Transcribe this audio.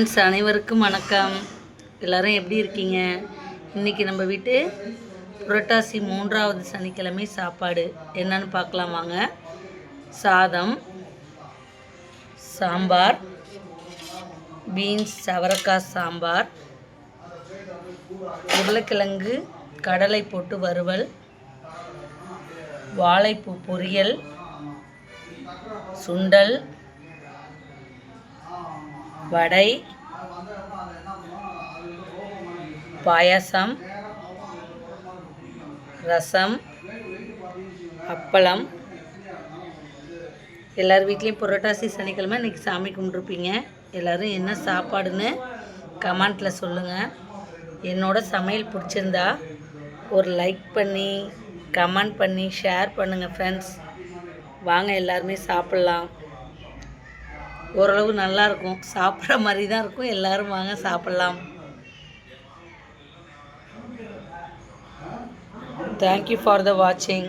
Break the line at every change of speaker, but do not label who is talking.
Friends அனைவருக்கும் வணக்கம். எல்லாரும் எப்படி இருக்கீங்க? இன்றைக்கி நம்ம வீட்டு புரட்டாசி மூன்றாவது சனிக்கிழமை சாப்பாடு. என்னன்னு பார்க்கலாம் வாங்க. சாதம் சாம்பார் பீன்ஸ் சவரக்காய் சாம்பார் உருளைக்கிழங்கு கடலை போட்டு வறுவல் வாழைப்பூ பொரியல் சுண்டல் வடை பாயாசம் ரசம் அப்பளம். எல்லார் வீட்லேயும் புரட்டாசி சனிக்கிழமை இன்றைக்கி சாமி கும்பிட்ருப்பீங்க. எல்லோரும் என்ன சாப்பாடுன்னு கமெண்ட்டில் சொல்லுங்கள் என்னோட சமையல் பிடிச்சிருந்தா ஒரு லைக் பண்ணி கமெண்ட் பண்ணி ஷேர் பண்ணுங்கள் ஃப்ரெண்ட்ஸ் வாங்க எல்லாருமே சாப்பிட்லாம். ஓரளவு நல்லா இருக்கும் சாப்பிட்ற மாதிரி தான் இருக்கும். எல்லாரும் வாங்க சாப்பிட்லாம். தேங்க்யூ ஃபார் த வாட்சிங்